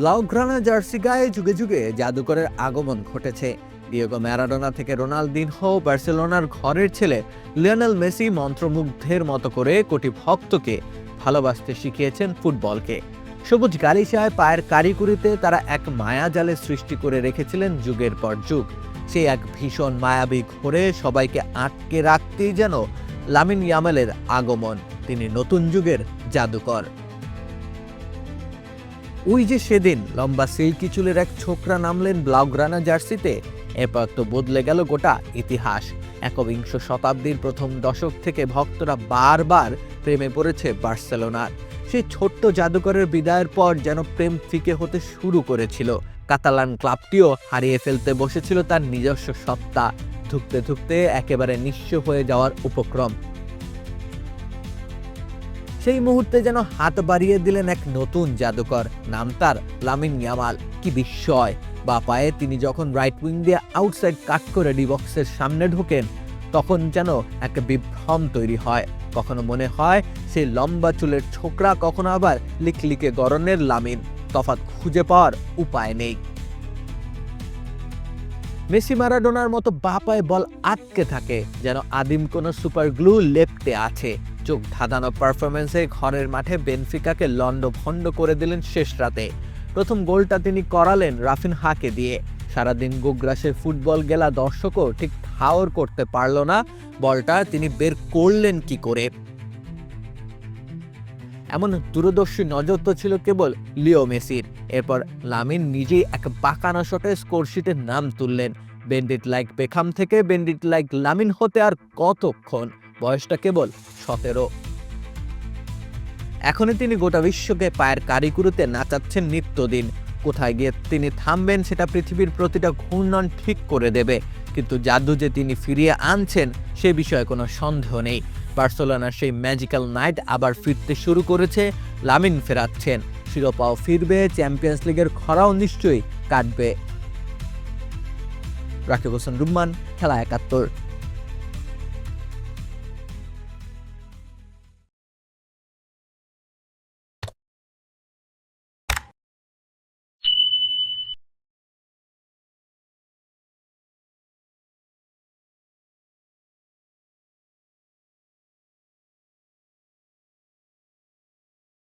Blaugrana jersey গায়ে যুগে যুগে জাদুকরের আগমন ঘটেছে। ডিয়েগো ম্যারাডোনা থেকে রোনালদিনহো, বার্সেলোনার ঘরের ছেলে লিওনেল মেসি মন্ত্রমুগ্ধের মতো করে কোটি ভক্তকে ভালোবাসতে শিখিয়েছেন ফুটবলকে। সবুজ গালিচায় পায়ের কারিকুরিতে তারা এক মায়াজালের সৃষ্টি করে রেখেছিলেন যুগের পর যুগ। সেই এক ভীষণ মায়াবী ঘোরে সবাইকে আটকে রাখতেই যেন লামিন ইয়ামেলের আগমন, তিনি নতুন যুগের জাদুকর। ওই যে সেদিন লম্বা সিল্কি চুলের এক ছোকরা নামলেন ব্লাউগ্রানা জার্সিতে, এরপর তো বদলে গেল গোটা ইতিহাস। একবিংশ শতাব্দীর প্রথম দশক থেকে ভক্তরা বারবার প্রেমে পড়েছে বার্সেলোনার। সেই ছোট্ট জাদুকরের বিদায়ের পর যেন প্রেম ফিকে হতে শুরু করেছিল। কাতালান ক্লাবটিও হারিয়ে ফেলতে বসেছিল তার নিজস্ব সত্তা। ধুকতে ধুকতে একেবারে নিঃস্ব হয়ে যাওয়ার উপক্রম। সেই মুহূর্তে যেন হাত বাড়িয়ে দিলেন এক নতুন জাদুকর, নাম তার লামিন ইয়ামাল। কি বিস্ময়! বা পায়ে তিনি যখন রাইট উইং দিয়ে আউটসাইড কাট করে ডিবক্সের সামনে ঢোকেন, তখন যেন এক বিভ্রম তৈরি হয়। কখনো মনে হয় সেই লম্বা চুলের ছোকরা, কখনো আবার লিকলিকে গরনের লামিন। তফাৎ খুঁজে পাওয়ার উপায় নেই। মেসি ম্যারাডোনার মতো বা পায়ে বল আটকে থাকে, যেন আদিম কোনো সুপার গ্লু লেপটে আছে। চোখ ধাঁধানো পারফরমেন্সে ঘরের মাঠে বেনফিকাকে লন্ড ভন্ড করে দিলেন শেষ রাতে। প্রথম গোলটা তিনি করালেন রাফিন হাকে দিয়ে। সারাদিন গোগ্রাসের ফুটবল গেলা দর্শকও ঠিক ঠাওর করতে পারল না। বলটা তিনি বের করলেন কি করে? এমন দূরদর্শী নজর তো ছিল কেবল লিও মেসির। এরপর লামিন নিজেই এক বাঁকানো শটে স্কোরশিটের নাম তুললেন। বেন্ডিট লাইক বেখাম থেকে বেন্ডিট লাইক লামিন হতে আর কতক্ষণ? বয়সটা কেবল সতেরো। এখনই তিনি গোটা বিশ্বকে পায়ের কারিকুরুতে নাচাচ্ছেন নিত্যদিন। কোথায় গিয়ে তিনি থামবেন সেটা পৃথিবীর প্রতিটা ঘূর্ণন ঠিক করে দেবে। কিন্তু জাদু যে তিনি ফিরিয়ে আনছেন, সে বিষয়ে কোনো সন্দেহ নেই। বার্সেলোনার সেই ম্যাজিক্যাল নাইট আবার ফিরতে শুরু করেছে, লামিন ফেরাচ্ছেন। শিরোপাও ফিরবে, চ্যাম্পিয়ন্স লিগের খরাও নিশ্চয়ই কাটবে। রাকিব হোসেন, রুম্মান, খেলা একাত্তর।